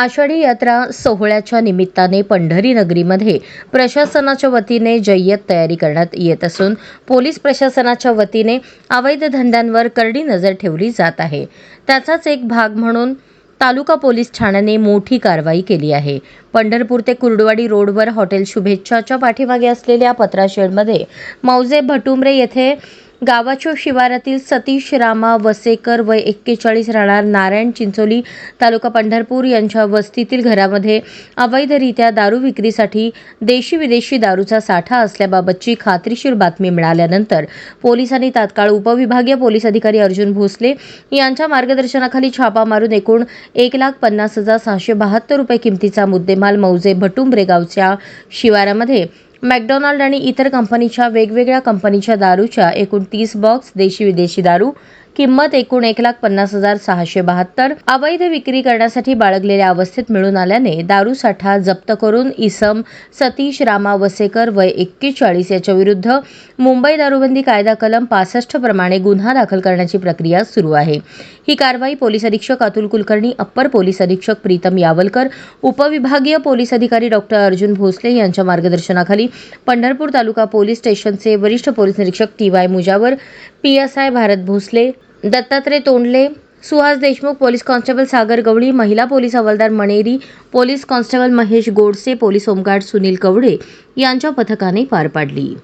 आषाढी यात्रा सोहळ्याच्या निमित्ताने पंढरी नगरीमध्ये प्रशासनाच्या वतीने जय्यत तयारी करण्यात येत असून पोलीस प्रशासनाच्या वतीने अवैध धंद्यांवर करडी नजर ठेवली जात आहे. त्याचाच एक भाग म्हणून तालुका पोलीस ठाण्याने मोठी कारवाई केली आहे. पंढरपूर ते कुर्डवाडी रोडवर हॉटेल शुभेच्छाच्या पाठीमागे असलेल्या पत्राशेडमध्ये मौजे भटुमरे येथे गावाच्या शिवारातील सतीश रामा वसेकर वय एक्केचाळीस राहणार नारायण चिंचोली तालुका पंढरपूर यांच्या वस्तीतील घरामध्ये अवैधरित्या दारू विक्रीसाठी देशी विदेशी दारूचा साठा असल्याबाबतची खात्रीशीर बातमी मिळाल्यानंतर पोलिसांनी तात्काळ उपविभागीय पोलीस अधिकारी अर्जुन भोसले यांच्या मार्गदर्शनाखाली छापा मारून एकूण एक लाख पन्नास हजार सहाशे बहात्तर रुपये किमतीचा मुद्देमाल मौजे भटुंबरे गावच्या शिवारामध्ये मॅकडोनाल्ड आणि इतर कंपनीच्या वेगवेगळ्या कंपनीच्या दारूच्या एकूण तीस बॉक्स देशी विदेशी दारू किंमत एकूण एक लाख पन्नास हजार सहाशे बहात्तर. अवैध विक्री करण्यासाठी बाळगलेल्या अवस्थेत मिळून आल्याने दारू साठा जप्त करून इसम सतीश रामा वसेकर वय एक्केचाळीस याच्या विरुद्ध मुंबई दारूबंदी कायदा कलम पासष्ट प्रमाणे गुन्हा दाखल करण्याची प्रक्रिया सुरू आहे. ही कारवाई पोलीस अधीक्षक अतुल कुलकर्णी अप्पर पोलीस अधीक्षक प्रीतम यावलकर उपविभागीय पोलीस अधिकारी डॉक्टर अर्जुन भोसले यांच्या मार्गदर्शनाखाली पंढरपूर तालुका पोलीस स्टेशनचे वरिष्ठ पोलीस निरीक्षक T Y Mujawar P S I Bharat Bhosale Dattatray Tondale Suhas Deshmukh police constable Sagar Gawali महिला पोलीस हवालदार Maneri police constable Mahesh Godse police home guard Sunil Kavade यांच्या पथकाने पार पाडली.